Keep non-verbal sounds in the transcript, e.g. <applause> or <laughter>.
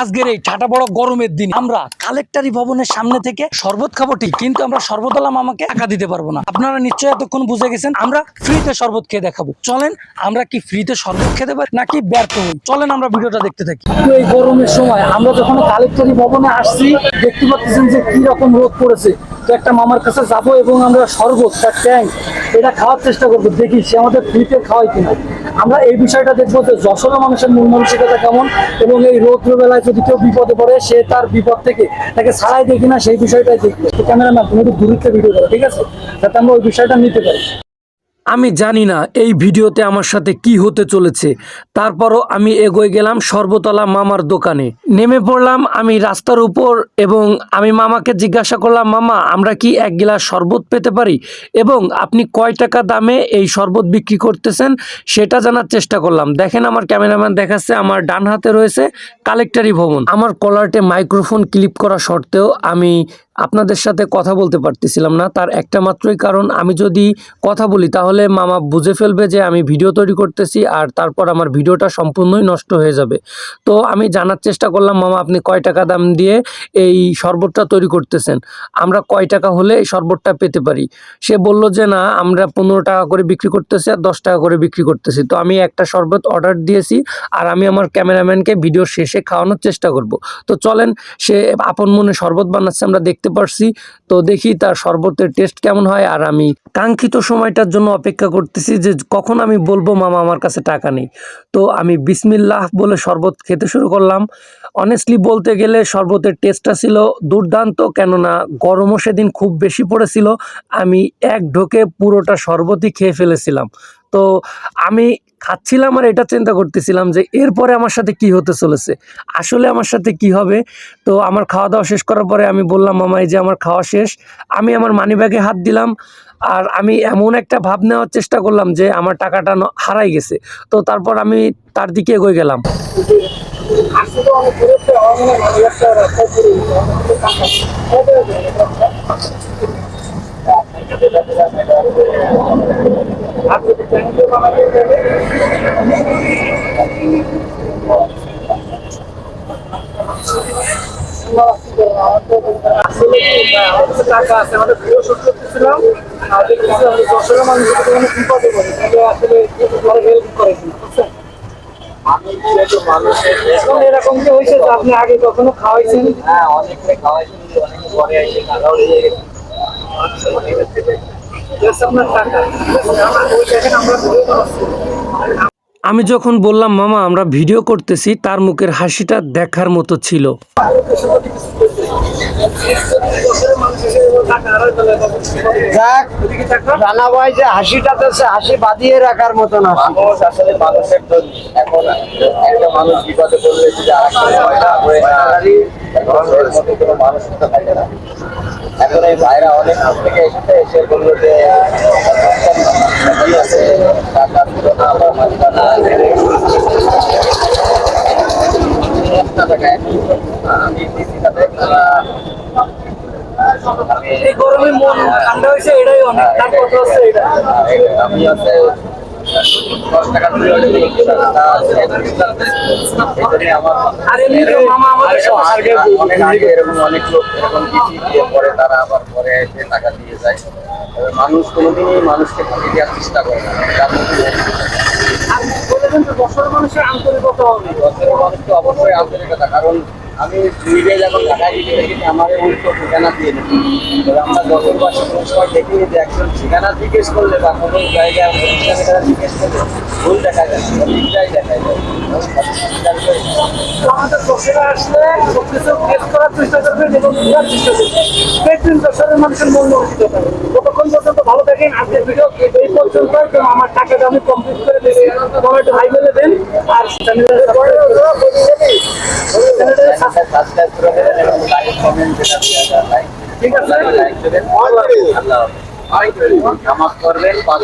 আজকের এই ঠাটা বড় গরমের দিন আমরা কালেক্টারি ভবনের সামনে থেকে শরবত খাব ঠিক, কিন্তু আমরা শরবতওয়ালা মামাকে টাকা দিতে পারব না। আপনারা নিশ্চয়ই এতক্ষণ বুঝে গেছেন, আমরা ফ্রিতে শরবত খেয়ে দেখাবো। চলেন, আমরা কি ফ্রিতে শরবত খেতে পারি, নাকি ব্যর্থ হই? চলেন, আমরা ভিডিওটা দেখতে থাকি। এই গরমের সময় আমরা যখন কালেক্টারি ভবনে আসছি, দেখতে পাচ্ছেন যে কি রকম রোদ পড়েছে। তো একটা মামার কাছে যাব এবং আমরা শরবত তার ট্যাঙ্ক, এটা খাওয়ার চেষ্টা করব। দেখি সে আমাদের ফ্রিতে খাওয়াই কিনা। আমরা এই বিষয়টা দেখব যে যশোরের মানুষের মূল মানসিকতা কেমন এবং এই রৌদ্র বেলায় যদি কেউ বিপদে পড়ে, সে তার বিপদ থেকে তাকে ছাড়াই দেখি না, সেই বিষয়টাই দেখব। ক্যামেরাম্যান তুমি একটু দূরত্বে ভিডিও করো, ঠিক আছে? যাতে আমরা ওই বিষয়টা নিতে পারি। আমি জানি না এই ভিডিওতে আমার সাথে কি হতে চলেছে। তারপরও আমি এগোয় গেলাম সর্বতলা মামার দোকানে। নেমে পড়লাম আমি রাস্তার উপর এবং আমি মামাকে জিজ্ঞাসা করলাম, মামা, আমরা কি এক গ্লাস শরবত পেতে পারি? এবং আপনি কয় টাকা দামে এই শরবত বিক্রি করতেছেন? সেটা জানার চেষ্টা করলাম। দেখেন আমার ক্যামেরাম্যান দেখাচ্ছে, আমার ডান হাতে রয়েছে কালেক্টারি ভবন। আমার কলারটে মাইক্রোফোন ক্লিপ করা সত্ত্বেও আমি আপনাদের সাথে কথা বলতে পারতেছিলাম না। তার একটা মাত্রই কারণ, আমি যদি কথা বলি, তাহলে মামা বুঝে ফেলবে যে আমি ভিডিও তৈরি করতেছি আর তারপর আমার ভিডিওটা সম্পূর্ণই নষ্ট হয়ে যাবে। তো আমি জানার চেষ্টা করলাম, মামা আপনি কয় টাকা দাম দিয়ে এই শরবতটা তৈরি করতেছেন? আমরা কয় টাকা হলে এই শরবতটা পেতে পারি? সে বলল যে, না, আমরা পনেরো টাকা করে বিক্রি করতেছি আর দশ টাকা করে বিক্রি করতেছি। তো আমি একটা শরবত অর্ডার দিয়েছি আর আমি আমার ক্যামেরাম্যানকে ভিডিও শেষে খাওয়ানোর চেষ্টা করব। তো চলেন, সে আপন মনে শরবত বানাচ্ছে, আমরা দেখতে পারছি। তো দেখি তার শরবতের টেস্ট কেমন হয় আর আমি কাঙ্ক্ষিত সময়টার জন্য অপেক্ষা করতেছি যে কখন আমি বলব মামা আমার কাছে টাকা নেই। তো আমি বিসমিল্লাহ বলে শরবত খেতে শুরু করলাম। অনেস্টলি বলতে গেলে শরবতের টেস্টটা ছিল দুর্দান্ত কেননা গরমও সেদিন খুব বেশি পড়েছিল। আমি এক ঢোকে পুরোটা শরবতই খেয়ে ফেলেছিলাম। তো আমি খাচ্ছিলাম আর এটা চিন্তা করতেছিলাম যে এরপরে আমার সাথে কি হতে চলেছে। আসলে আমার সাথে কি হবে? তো আমার খাওয়া দাওয়া শেষ করার পরে আমি বললাম মামা এই যে আমার খাওয়া শেষ আমি আমার মানিব্যাগে হাত দিলাম আর আমি এমন একটা ভাব নেওয়ার চেষ্টা করলাম যে আমার টাকাটা হারাই গেছে। তো তারপর আমি তার দিকে এগোয় গেলাম। আসলে <laughs> <laughs> টাকা আছে আমাদের এরকম কি হয়েছে যে আপনি আগে কখনো খাওয়াইছেন হ্যাঁ অনেকে খাওয়াইছি অনেক পরে টাকাও দিয়ে গেছে আমি যখন বললাম মামা আমরা ভিডিও করতেছি তার মুখের হাসিটা দেখার মতো ছিল। রানা ভাই যে হাসিটা হাসি বাঁধিয়ে রাখার মতন হাসি। আসলে মানুষের তো এখন একটা মানুষ বিপদে পড়লে যদি হয়ে থাকে না। এখন এই ভাইরা অনেক দূর থেকে এসেছে এসে বলল যে আছে টাকা না আমার মালিকা না একটা টাকা আমি দিচ্ছি তাদের এই গরমে মন ঠান্ডা হয়েছে এটাই অনেক তার কথা হচ্ছে এটা আমি আছে এরকম অনেক লোক এরকম চিঠি দিয়ে পরে তারা আবার পরে এসে টাকা দিয়ে যায়। তবে মানুষ কোনোদিনই মানুষকে ফাঁকি দেওয়ার চেষ্টা করে না। যার মধ্যে মানুষের আন্তরিকতা হবে। দশের মানুষ তো অবশ্যই আন্তরিকতা কারণ আমি নিজে যখন ঢাকায় গিয়ে দেখি আমার উল্টো ঠিকানা দিয়ে দেবে? এবার আমরা যখন সময় দেখিনি যে একজন ঠিকানা জিজ্ঞেস করলে বা কোনো জায়গায় তারা জিজ্ঞেস করলে ভুল দেখা যায় ঠিকটাই দেখা যায়। আমাদের যশোরে আসলে সবকিছু টেস্ট করার চেষ্টা করবেন এবং বোঝার চেষ্টা করবেন দেখবেন যশোরের মানুষের মন মর্জিত হবে ততক্ষণ পর্যন্ত ভালো থাকেন আজকের ভিডিও এই পর্যন্ত আমার টাকাটা আমি কমপ্লিট করে তোমার একটু ভাই বলে দেন। আর ঠিক আছে। নামাজ করবেন পাঁচ।